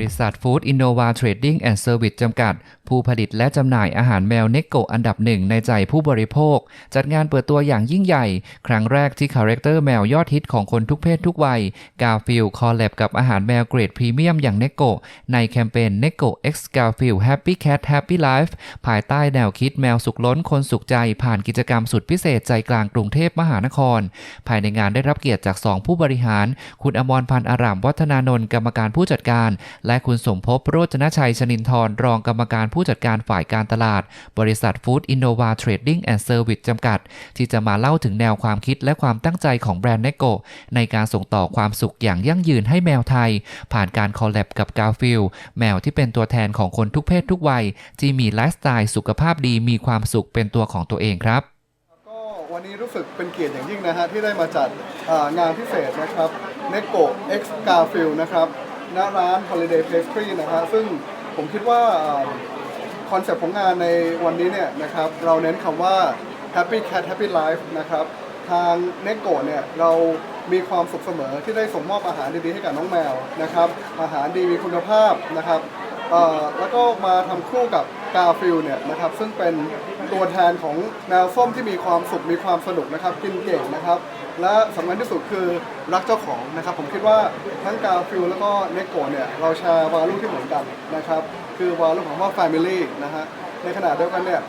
ริษัท Food Innova Trading and Service จำกัด ผู้ผลิตและจำหน่ายอาหารแมวเนโกะอันดับหนึ่งในใจผู้บริโภค จัดงานเปิดตัวอย่างยิ่งใหญ่ ครั้งแรกที่คาแรคเตอร์แมวยอดฮิตของคนทุกเพศทุกวัย กาฟิลคอลแลบกับอาหารแมวเกรดพรีเมียมอย่างเนโกะในแคมเปญเนโกะ X Garfield Happy Cat Happy Life ภายใต้แนวคิดแมวสุขล้นคนสุขใจ ผ่านกิจกรรมสุดพิเศษใจกลางกรุงเทพมหานคร ภายในงานได้รับเกียรติจาก 2 ผู้บริหาร คุณอมรพันธ์อารามวัฒนานนท์กรรมการผู้จัดการและคุณสมภพโรจนชัยชนินทร์รองกรรมการผู้จัดการฝ่ายการตลาด บริษัท Food Innova Trading and Service จำกัด ที่จะมาเล่าถึงแนวความคิดและความตั้งใจของแบรนด์เนโกในการส่งต่อความสุขอย่างยั่งยืนให้แมวไทย ผ่านการคอลแลบกับกาฟิลแมวที่เป็นตัวแทนของคนทุกเพศทุกวัย ที่มีไลฟ์สไตล์สุขภาพดีมีความสุขเป็นตัวของตัวเองครับก็วันนี้รู้สึกเป็นเกียรติอย่างยิ่งนะฮะที่ได้มาจัดงานพิเศษนะครับ n e c o X Garfield นะครับ ณร้าน Holiday Pastry นะฮะซึ่งผมคิดว่าคอนเซ็ปต์ของงานในวันนี้เนี่ยนะครับเราเน้นคำว่า Happy Cat Happy Life นะครับทาง n e c o เนี่ยเรามีความสุขเสมอที่ได้ส่งมอบอาหารดีๆให้กับน้องแมวนะครับอาหารดีมีคุณภาพนะครับแล้วก็มาทำคู่กับกาฟิลเนี่ยนะครับซึ่งเป็นตัวแทนของแมวส้มที่มีความสุขมีความสนุกนะครับกินเก่งนะครับ และสำคัญที่สุดคือรักเจ้าของนะครับ ผมคิดว่าทั้งกาฟิลแล้วก็เนโกเนี่ยเราแชร์วาลูที่เหมือนกันนะครับคือวาลูของว่า Family นะฮะในขณะเดียวกันเนี่ย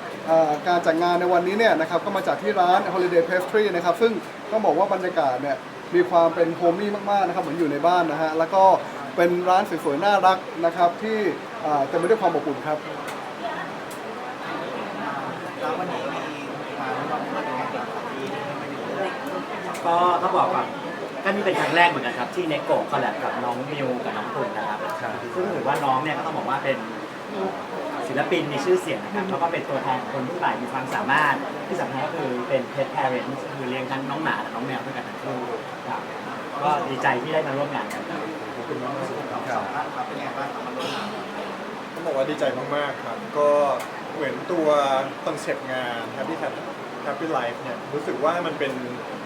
การจัดงานในวันนี้เนี่ยนะครับก็มาจากที่ร้าน Holiday Pastry นะครับซึ่งต้องบอกว่าบรรยากาศเนี่ยมีความเป็นโฮมี่มากๆนะครับเหมือนอยู่ในบ้านนะฮะแล้วก็เป็นร้านสวยๆน่ารักนะครับที่เต็มไปด้วยความอบอุ่นครับวันนี้มีมาแล้วก็มาเป็นไงบ้างครับที่มาอยู่ด้วย ก็ต้องบอกก่อนก็นี่เป็นครั้งแรกเหมือนกันครับ ที่เนโกะคอลแลบกับน้องมิวกับน้องคุณนะครับซึ่งถือว่าน้องเนี่ยก็ต้องบอกว่าเป็นศิลปินมีชื่อเสียงนะครับแล้วก็เป็นตัวแทนของคนรุ่นใหม่มีความสามารถที่สำคัญก็คือเป็นเพ t แพ r เ n t คือเลี้ยงทั้งน้องหมาและน้องแมวด้วยกันทั้งคู่ครับก็ดีใจที่ได้มาร่วมงานกันครับสองท่านครับเป็นไงบ้างครับมาร่วมงานต้องบอกว่าดีใจมากๆครับ ก็เหมือนตัวคอนเซปต์งาน Happy Cat Happy Life เนี่ยรู้สึกว่ามันเป็น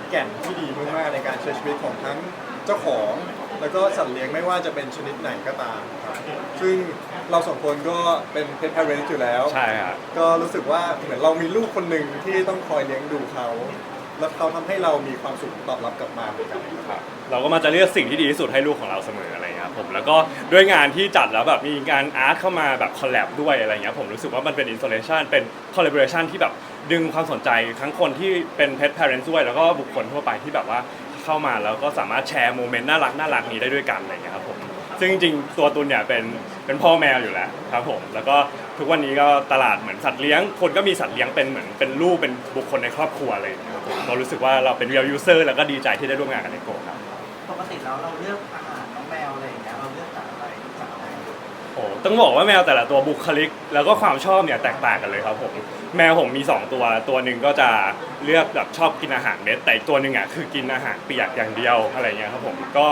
แก่นที่ดีมากๆในการใช้ชีวิตของทั้งเจ้าของ แล้วก็สัตว์เลี้ยงไม่ว่าจะเป็นชนิดไหนก็ตามครับซึ่งเราสองคนก็เป็น pet parent อยู่แล้ว ใช่ครับ ก็รู้สึกว่าเหมือนเรามีลูกคนหนึ่งที่ต้องคอยเลี้ยงดูเขา แล้วเขาทำให้เรามีความสุขตอบรับกลับมาเหมือนกัน ครับเราก็มาจะเลือกสิ่งที่ดีที่สุดให้ลูกของเราเสมออะไรเงี้ยครับผมแล้วก็ด้วยงานที่จัดแล้วแบบมีงานอาร์ตเข้ามาแบบคอลแลบด้วยอะไรเงี้ยผมรู้สึกว่ามันเป็นอินส l เลชันเป็นคอล l a b o r a t i o n ที่แบบ ดึงความสนใจทั้งคนที่เป็น pet parents ด้วย แล้วก็บุคคลทั่วไปที่แบบว่าเข้ามาแล้วก็สามารถแชร์โมเมนต์น่ารักน่ารักนี้ได้ด้วยกันอะไรเงี้ยครับผมซึ่งจริงๆตัวตุนเนี่ยเป็นเป็นพ่อแมวอยู่แล้วครับผมแล้วก็ทุกวันนี้ก็ตลาดเหมือนสัตว์เลี้ยง คนก็มีสัตว์เลี้ยงเป็นเหมือนเป็นลูกเป็นบุคคลในครอบครัวเลยครับผมเรารู้สึกว่าเราเป็น real user แล้วก็ดีใจที่ได้ร่วมงานกับเนโกครับปกติแล้วเราเลือกอาหาร โอ้ต้องบอกว่าแมวแต่ละตัวบุคลิก แล้วก็ความชอบเนี่ยแตกต่างกันเลยครับผมแมวผมมี 2 ตัว ตัวหนึ่งก็จะเลือกแบบชอบกินอาหารเม็ดแต่อีกตัวหนึ่งอะคือกินอาหารเปียกอย่างเดียวอะไรเงี้ยครับผมก็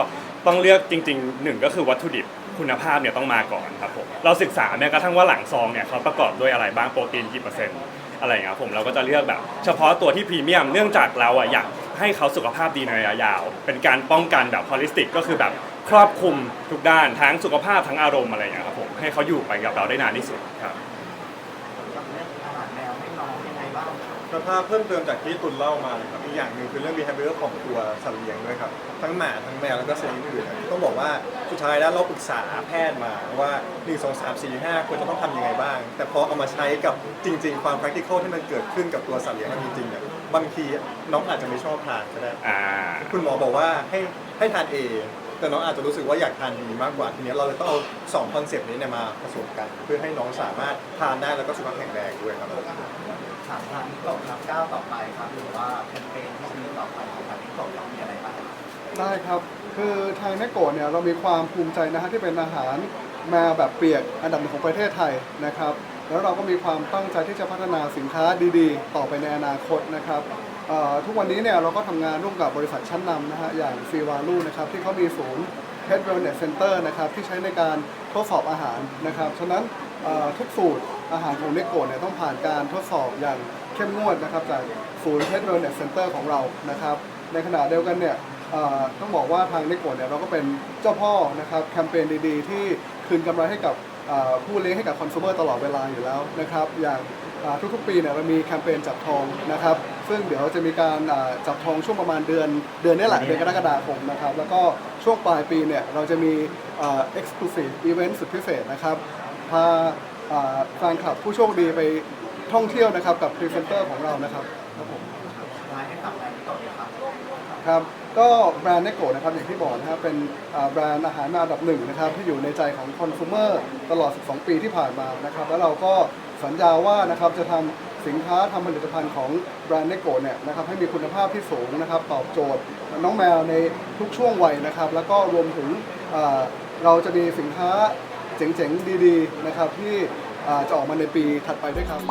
ต้องเลือกจริงๆหนึ่งก็คือวัตถุดิบคุณภาพเนี่ยต้องมาก่อนครับผมเราศึกษาแม้กระทั่งว่าหลังซองเนี่ยเขาประกอบด้วยอะไรบ้างโปรตีนกี่เปอร์เซ็นต์อะไรเงี้ยครับผมเราก็จะเลือกแบบ เฉพาะตัวที่พรีเมียมเนื่องจากเราอะอยากให้เขาสุขภาพดีในระยะยาว เป็นการป้องกันแบบฮอลิสติกก็คือแบบ ครอบคลุมทุกด้านทั้งสุขภาพทั้งอารมณ์อะไรอย่างเงี้ยครับผมให้เขาอยู่ไปกับเราได้นานที่สุดครับเราเลือกอาหารแมวให้น้องยังไงบ้างครับก็ถ้าเพิ่มเติมจากที่ตุนเล่ามาเลยครับอีกอย่างหนึ่งคือเรื่อง behavior ของตัวสัตว์เลี้ยงด้วยครับ ทั้งหมาทั้งแมวแล้วก็ชนิดอื่นๆต้องบอกว่าสุดท้ายแล้วเราปรึกษาแพทย์มาว่า 1 2 3 4 5 ควรจะต้องทำยังไงบ้าง แต่พอเอามาใช้กับจริง ๆ ความ practical ที่มันเกิดขึ้นกับตัวสัตว์เลี้ยงมันจริงๆเนี่ยบางทีน้องอาจจะไม่ชอบทานก็ได้ อ่า คุณหมอบอกว่าให้ให้ทาน A แต่น้องอาจจะรู้สึกว่าอยากทาน B มากกว่าทีนี้เราเลยต้องเอาสองคอนเซปต์นี้เนี่ยมาผสมกัน เพื่อให้น้องสามารถทานได้แล้วก็สุขภาพแข็งแรงด้วยครับถามทางนิโกะครับก้าวต่อไปครับหรือว่าแคมเปญที่จะมีต่อไปของทางนิโกะเรามีอะไรบ้างครับได้ครับ คือทางเนโกะเนี่ยเรามีความภูมิใจนะฮะที่เป็นอาหารแมวแบบเปียกอันดับหนึ่งของประเทศไทยนะครับ แล้วเราก็มีความตั้งใจที่จะพัฒนาสินค้าดีๆ ต่อไปในอนาคตนะครับเอ่อ ทุกวันนี้เนี่ยเราก็ทำงานร่วมกับบริษัทชั้นนำนะฮะอย่างฟีวาลูนะครับที่เขามีศูนย์ Pet Wellness Center นะครับที่ใช้ในการทดสอบอาหารนะครับ ฉะนั้นทุกสูตรอาหารของเนโกะเนี่ยต้องผ่านการทดสอบอย่างเข้มงวดนะครับจากศูนย์ Pet Wellness Center ของเรานะครับ ในขณะเดียวกันเนี่ยต้องบอกว่าทางเนโกะเนี่ยเราก็เป็นเจ้าพ่อนะครับแคมเปญดีๆ ที่คืนกำไรให้กับ ผู้เลี้ยงให้กับคอน sumer ตลอดเวลาอยู่แล้วนะครับอย่างอ่าทุกๆปีเนี่ยเรามีแคมเปญจับทองนะครับซึ่งเดี๋ยวจะมีการอ่าจับทองช่วงประมาณเดือนเดือนนี้แหละเดือนกรกฎาคมนะครับแล้วก็ช่วงปลายปีเนี่ยเราจะมีเอ่อ exclusive event สุดพิเศษนะครับพาอ่าแฟนคลับผู้โชคดีไปท่องเที่ยวนะครับกับพรีเซนเตอร์ของเรานะครับ ครับก็แบรนด์เนโกะนะครับอย่างที่บอกนะครับเป็นแบรนด์อาหารอันดับหนึ่งนะครับที่อยู่ในใจของคอน sumer ตลอด 12 ปีที่ผ่านมานะครับแล้วเราก็สัญญาว่านะครับจะทำสินค้าทำผลิตภัณฑ์ของแบรนด์เนโกะเนี่ยนะครับให้มีคุณภาพที่สูงนะครับตอบโจทย์น้องแมวในทุกช่วงวัยนะครับแล้วก็รวมถึงเราจะมีสินค้าเจ๋งๆ ดีๆนะครับที่จะออกมาในปีถัดไปด้วยครับ